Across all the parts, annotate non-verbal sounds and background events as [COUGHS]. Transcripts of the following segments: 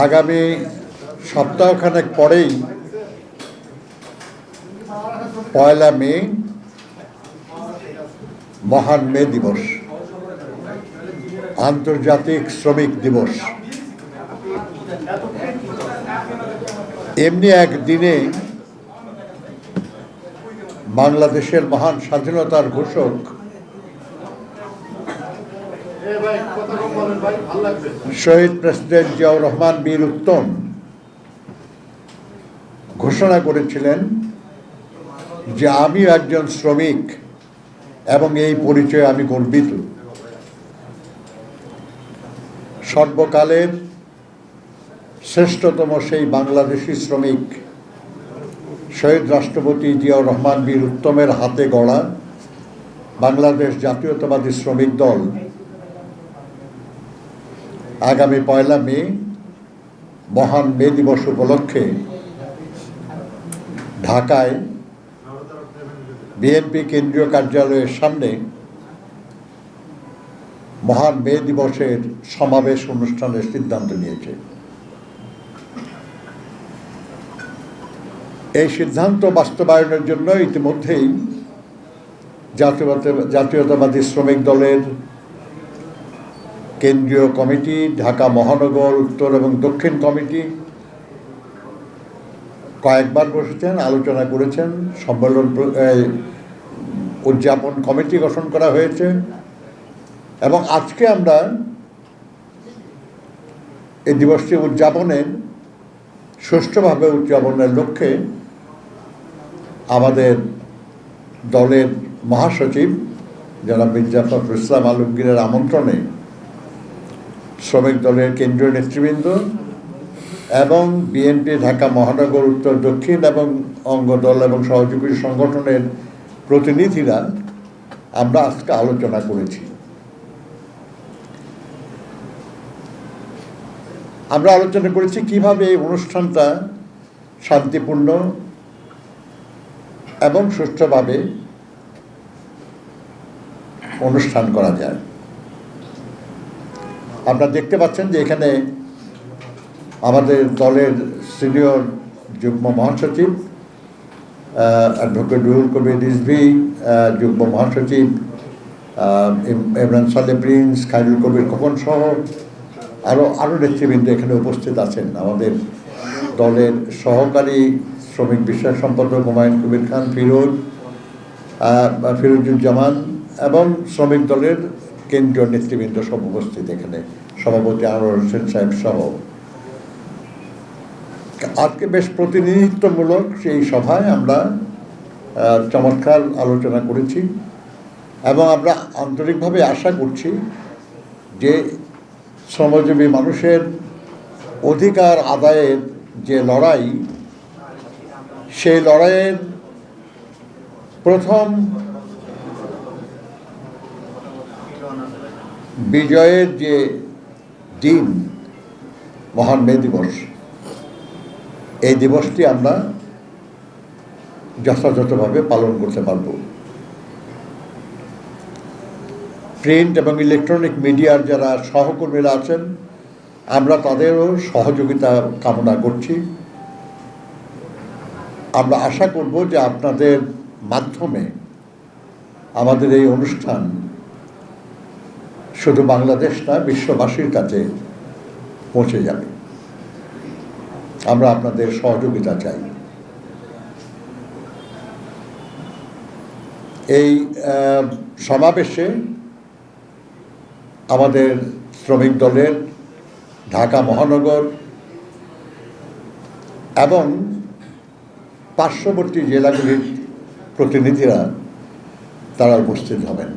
আগামী সপ্তাহখানেক পরেই পয়লা মে, মহান মে দিবস, আন্তর্জাতিক শ্রমিক দিবস। এমনি এক দিনে বাংলাদেশের মহান স্বাধীনতার ঘোষক শহীদ প্রেসিডেন্ট জিয়াউর রহমান বীর উত্তম ঘোষণা করেছিলেন যে আমিও একজন শ্রমিক এবং এই পরিচয়ে আমি গর্বিত। সর্বকালের শ্রেষ্ঠতম সেই বাংলাদেশি শ্রমিক শহীদ রাষ্ট্রপতি জিয়াউর রহমান বীর উত্তমের হাতে গড়া বাংলাদেশ জাতীয়তাবাদী শ্রমিক দল আগামী পয়লা মে মহান মে দিবস উপলক্ষে ঢাকায় বিএনপি কেন্দ্রীয় কার্যালয়ের সামনে মহান মে দিবসের সমাবেশ অনুষ্ঠানের সিদ্ধান্ত নিয়েছে। এই সিদ্ধান্ত বাস্তবায়নের জন্য ইতিমধ্যেই জাতীয়তা জাতীয়তাবাদী শ্রমিক দলের কেন্দ্রীয় কমিটি, ঢাকা মহানগর, উত্তর এবং দক্ষিণ কমিটি কয়েকবার বসেছেন, আলোচনা করেছেন, সম্মেলন উদযাপন কমিটি গঠন করা হয়েছে এবং আজকে আমরা এই দিবসটি উদযাপনের সুষ্ঠুভাবে উদযাপনের লক্ষ্যে আমাদের দলের মহাসচিব যারা মির্জা ফখরুল ইসলাম আলমগীরের আমন্ত্রণে শ্রমিক দলের কেন্দ্রীয় নেতৃবৃন্দ এবং বিএনপি, ঢাকা মহানগর, উত্তর, দক্ষিণ এবং অঙ্গদল এবং সহযোগী সংগঠনের প্রতিনিধিরা আমরা আজকে আলোচনা করেছি। আমরা আলোচনা করেছি কীভাবে এই অনুষ্ঠানটা শান্তিপূর্ণ এবং সুষ্ঠুভাবে অনুষ্ঠান করা যায়। আপনারা দেখতে পাচ্ছেন যে এখানে আমাদের দলের সিনিয়র যুগ্ম মহাসচিব অ্যাডভোকেট রুহুল কবির রিজভি যুগ্ম মহাসচিব ইমরান সালে প্রিন্স খাইরুল কবির খোকন সহ আরও আরও নেতৃবৃন্দ এখানে উপস্থিত আছেন। আমাদের দলের সহকারী শ্রমিক বিষয়ক সম্পাদক হুমায়ুন কবির খান, ফিরোজ ফিরোজুজ্জামান এবং শ্রমিক দলের কেন্দ্রীয় নেতৃবৃন্দ সব উপস্থিত এখানে, সভাপতি আনোয়ার হোসেন সাহেব সহ। আজকে বেশ প্রতিনিধিত্বমূলক সেই সভায় আমরা চমৎকার আলোচনা করেছি এবং আমরা আন্তরিকভাবে আশা করছি যে শ্রমজীবী মানুষের অধিকার আদায়ের যে লড়াই, সেই লড়াইয়ের প্রথম বিজয়ের যে দিন, মহান মে দিবস, এই দিবসটি আমরা যথাযথভাবে পালন করতে পারব। প্রিন্ট এবং ইলেকট্রনিক মিডিয়ার যারা সহকর্মীরা আছেন, আমরা তাদেরও সহযোগিতা কামনা করছি। আমরা আশা করব যে আপনাদের মাধ্যমে আমাদের এই অনুষ্ঠান শুধু বাংলাদেশ না, বিশ্ববাসীর কাছে পৌঁছে যাবে। আমরা আপনাদের সহযোগিতা চাই। এই সমাবেশে আমাদের শ্রমিক দলের, ঢাকা মহানগর এবং পার্শ্ববর্তী জেলাগুলির প্রতিনিধিরা তারা উপস্থিত হবেন।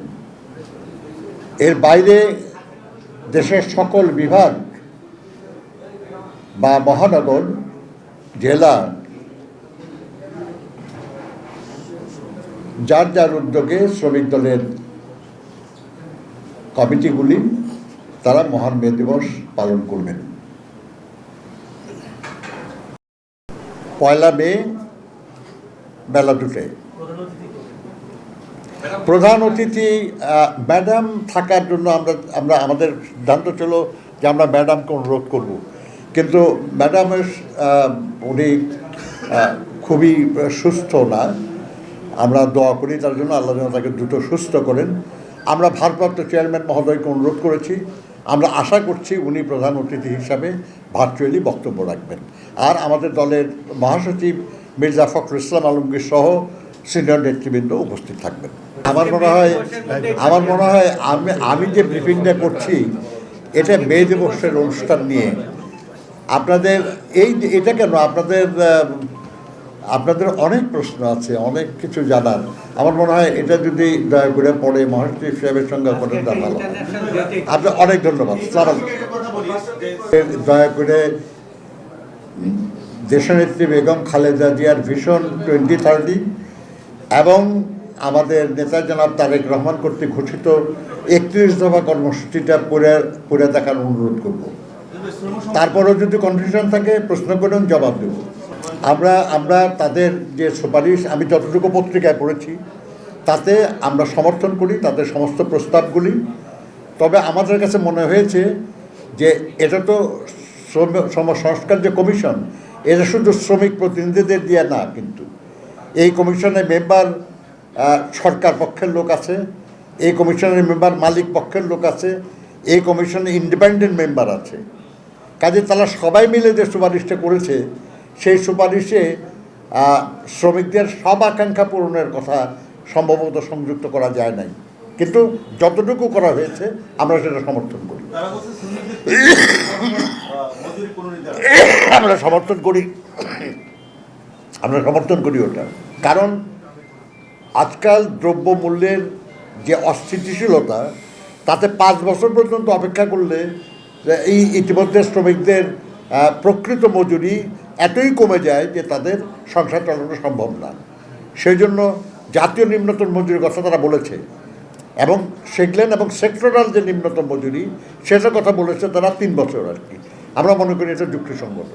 এর বাইরে দেশের সকল বিভাগ বা মহানগর, জেলা, যার যার উদ্যোগে শ্রমিক দলের কমিটিগুলি, তারা মহান মে দিবস পালন করবেন। পয়লা মে বেলা দুটোয় প্রধান অতিথি ম্যাডাম থাকার জন্য আমরা আমরা, আমাদের সিদ্ধান্ত ছিল যে আমরা ম্যাডামকে অনুরোধ করব। কিন্তু ম্যাডামের উনি খুবই সুস্থ না। আমরা দোয়া করি, তার জন্য আল্লাহ যেন তাকে দ্রুত সুস্থ করেন। আমরা ভারপ্রাপ্ত চেয়ারম্যান মহোদয়কে অনুরোধ করেছি। আমরা আশা করছি উনি প্রধান অতিথি হিসাবে ভার্চুয়ালি বক্তব্য রাখবেন। আর আমাদের দলের মহাসচিব মির্জা ফখরুল ইসলাম আলমগীর সহ সিনিয়র নেতৃবৃন্দ উপস্থিত থাকবেন। আমার মনে হয়, আমার মনে হয় আমি আমি যে ব্রিফিংটা করছি, এটা মে দিবসের অনুষ্ঠান নিয়ে। আপনাদের এই এটা কেন? আপনাদের আপনাদের অনেক প্রশ্ন আছে, অনেক কিছু জানার। আমার মনে হয় এটা যদি দয়া করে পড়ে মহাশ্রী সাহেবের সঙ্গে করেন তা ভালো আপনার অনেক ধন্যবাদ। দয়া করে দেশনেত্রী বেগম খালেদা জিয়ার ভিশন টোয়েন্টি থার্টি এবং আমাদের নেতা জনাব তারেক রহমান কর্তৃক ঘোষিত একত্রিশ দফা কর্মসূচিটা পড়ে পড়ে দেখার অনুরোধ করব। তারপরেও যদি কনফিউশন থাকে, প্রশ্ন করুন, জবাব দেব। আমরা আমরা তাদের যে সুপারিশ, আমি যতটুকু পত্রিকায় পড়েছি, তাতে আমরা সমর্থন করি, তাদের সমস্ত প্রস্তাবগুলি। তবে আমাদের কাছে মনে হয়েছে যে এটা তো শ্রম সংস্কার যে কমিশন, এটা শুধু শ্রমিক প্রতিনিধিদের দিয়ে না কিন্তু। এই কমিশনের মেম্বার সরকার পক্ষের লোক আছে এই কমিশনের মেম্বার মালিক পক্ষের লোক আছে এই কমিশনে ইন্ডিপেন্ডেন্ট মেম্বার আছে। কাজে তারা সবাই মিলে যে সুপারিশটা করেছে সেই সুপারিশে শ্রমিকদের সব আকাঙ্ক্ষা পূরণের কথা সম্ভবত সংযুক্ত করা যায় নাই। কিন্তু যতটুকু করা হয়েছে আমরা সেটা সমর্থন করি। [COUGHS] আমরা সমর্থন করি। আমরা সমর্থন করি ওটা। কারণ আজকাল দ্রব্যমূল্যের যে অস্থিতিশীলতা, তাতে পাঁচ বছর পর্যন্ত অপেক্ষা করলে এই ইতিমধ্যে শ্রমিকদের প্রকৃত মজুরি এতই কমে যায় যে তাদের সংসার চালানো সম্ভব না। সেই জন্য জাতীয় নিম্নতম মজুরির কথা তারা বলেছে। এবং সেগলেন এবং সেক্টরাল যে নিম্নতম মজুরি, সেটার কথা বলেছে তারা তিন বছর আর কি। আমরা মনে করি এটা যুক্তিসঙ্গত।